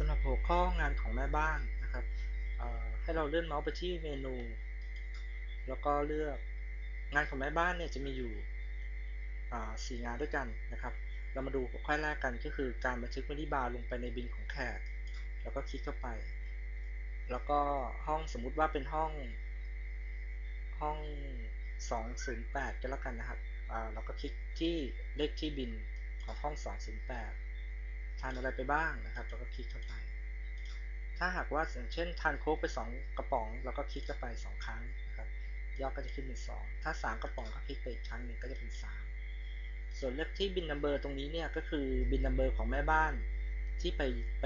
สำหรับหัวข้องานของแม่บ้านนะครับ ให้เราเลื่อนเมาส์ไปที่เมนู แล้วก็เลือกงานของแม่บ้านเนี่ยจะมีอยู่สี่งานด้วยกันนะครับ เรามาดูหัวข้อแรกกันก็คือการบันทึกมินิบาร์ลงไปในบินของแขก แล้วก็คลิกเข้าไป แล้วก็ห้องสมมุติว่าเป็นห้อง ห้อง 208 ก็แล้วกันนะครับเราก็คลิกที่เลขที่บินของห้อง 208 ทานอะไรไปบ้างนะครับ เราก็คลิกเข้าไป ถ้าหากว่าอย่างเช่นทานโค้กไป 2 กระป๋อง เราก็คลิกเข้าไป 2 ครั้งนะครับยอดก็จะขึ้นเป็น 2 ถ้า 3 กระป๋องก็คลิกไปอีกครั้งหนึ่งก็จะเป็น 3 ส่วนเลขที่บินนัมเบอร์ตรงนี้เนี่ยก็คือบินนัมเบอร์ของแม่บ้านที่ไปไป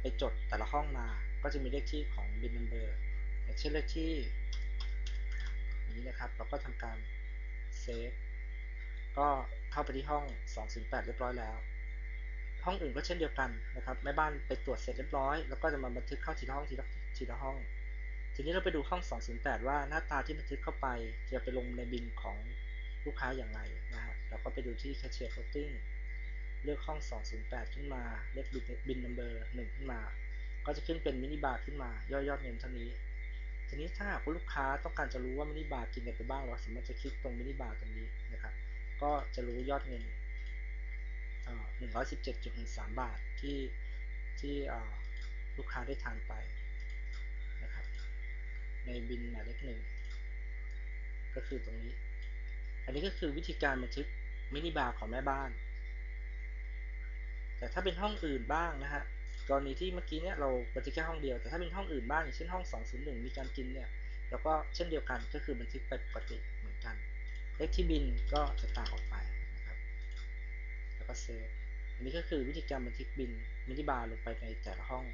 ไปจดแต่ละห้องมา ก็จะมีเลขที่ของบินนัมเบอร์เช่นเลขที่นี้นะครับ เราก็ทำการเซฟก็เข้าไปที่ห้อง 208 เรียบร้อยแล้ว ห้องอื่นก็เช่นเดียวกันนะครับแม่บ้านไปตรวจเสร็จเรียบร้อย แล้วก็จะมาบันทึกเข้าทีละห้องทีละทีละห้อง ทีนี้เราไปดูห้อง 208 ว่าหน้าตาที่บันทึกเข้าไปจะไปลงในบินของลูกค้าอย่างไรนะฮะเราก็ไปดูที่ Cashier Floating เลือกห้อง 208 ขึ้นมา เลือกบินนัมเบอร์1ขึ้นมา ก็จะขึ้นเป็นมินิบาร์ขึ้นมา ย่อยยอดเงินเท่านี้ ทีนี้ถ้าหากลูกค้าต้องการจะรู้ว่ามินิบาร์กินอะไรไปบ้างเราสามารถจะคลิกตรงมินิบาร์ตรงนี้นะครับ ก็จะรู้ยอดเงิน 117.13บาทที่ที่ลูกค้าได้ทานไปนะครับ ในบินหมายเลขหนึ่งก็คือตรงนี้ อันนี้ก็คือวิธีการบันทึกมินิบาร์ของแม่บ้าน แต่ถ้าเป็นห้องอื่นบ้างนะฮะกรณีที่เมื่อกี้เนี่ยเราบันทึกแค่ห้องเดียว แต่ถ้าเป็นห้องอื่นบ้างอย่างเช่นห้อง 201 มีการกินเนี่ยแล้วก็เช่นเดียวกันก็คือบันทึกไปปกติเหมือนกัน เลขที่บินก็จะต่างออกไป แล้วก็เซฟอันนี้ก็คือวิธีการบันทึกบินมินิบาร์ลงไปในแต่ละห้อง